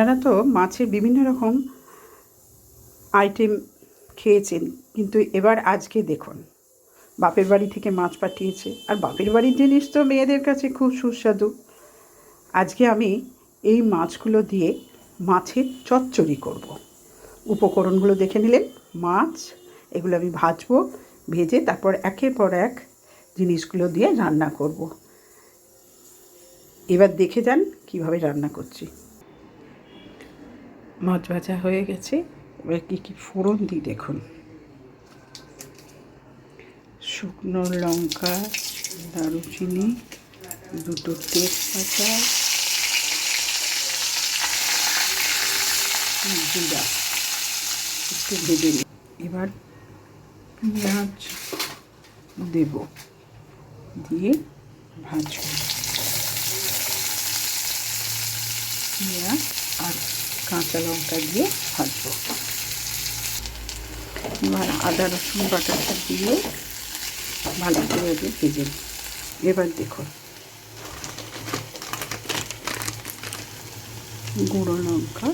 আপনারা তো মাছের বিভিন্ন রকম আইটেম খেয়েছেন, কিন্তু এবার আজকে দেখুন, বাপের বাড়ি থেকে মাছ পাঠিয়েছে আর বাপের বাড়ির জিনিস তো মেয়েদের কাছে খুব সুস্বাদু আজকে আমি এই মাছগুলো দিয়ে মাছের চচ্চড়ি করব। উপকরণগুলো দেখে নিলেন, মাছ, এগুলো আমি ভাজবো, ভেজে তারপর একের পর এক জিনিসগুলো দিয়ে রান্না করব। এবার দেখে যান কীভাবে রান্না করছি মাছ ভাজা হয়ে গেছে। এবার কী কী ফোড়ন দিই দেখুন। শুকনো লঙ্কা, দারুচিনি, দুটো তেজপাতা, জিরা, একটু ভেজে এবার পেঁয়াজ দেব দিয়ে ভাজব। পেঁয়াজ কাঁচা লঙ্কা দিয়ে ভাজবো। এবার আদা রসুন বাটাটা দিয়ে ভালো করে আগে ভেজে এবার দেখুন, গুঁড়ো লঙ্কা,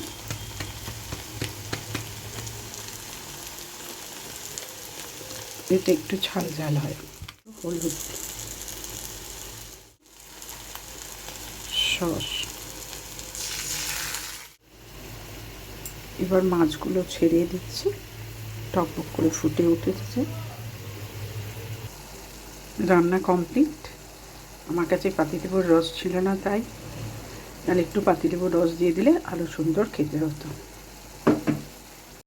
এতে একটু ঝাল ঝাল হয়। হলুদ সস। এবার মাছগুলো ছেড়ে দিচ্ছি। টকবক করে ফুটে উঠেছে। রান্না কমপ্লিট। আমার কাছে পাতিলেবুর রস ছিল না তাই। তাহলে একটু পাতিলেবুর রস দিয়ে দিলে আরও সুন্দর খেতে হতো।